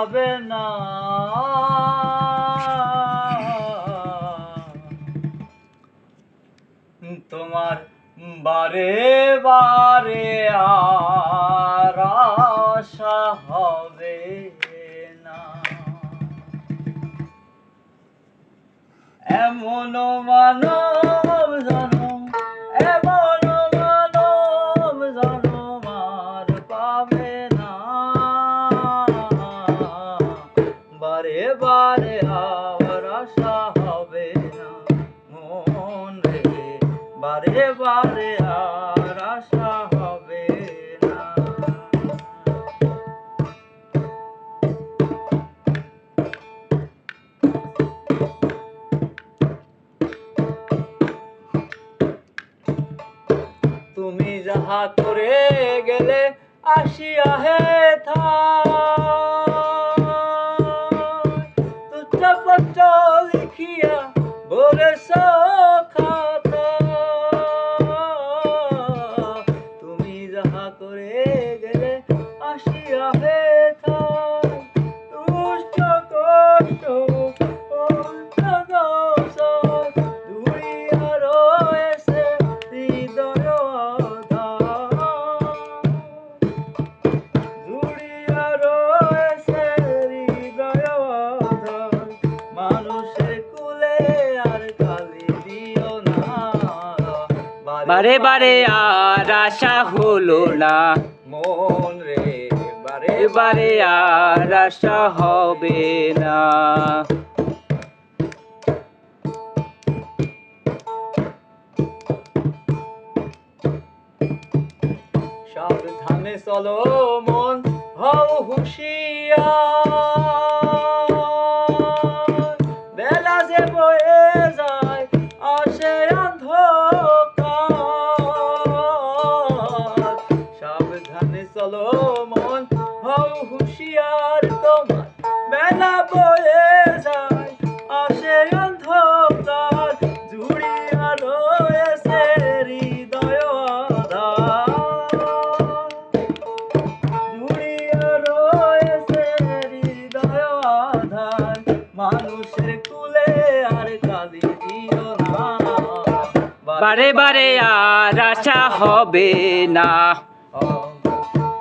পাবে না। তোমার বারে বারে আশা হবে না। এমন মানব জনম, এমন মানব জনম পাবে না বারে বারে আশা হবে না। মন রে, বারে বারে আর আশা হবে না। তুমি যাহা করে গেলে আসিয়া হে তুচ্ছ করে গেলে আসিয়া হে বারে বারে আর আশা হলো না। মন রে বারে বারে আর আশা হবে না। সাবধানে চলো মন হও হুশিয়ার। হুশিয়ার তোমার। বেলা বয়ে যায়, আসে অন্ধকার জুড়িয়া রয়েছে হৃদয় জুড়িয়া রয়েছে হৃদয় আধার, মানুষের কুলে আর দিও না। বারে বারে আর আশা হবে না।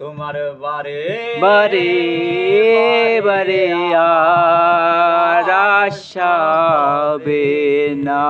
তোমার বারে বারে বারে আর আশা হবে না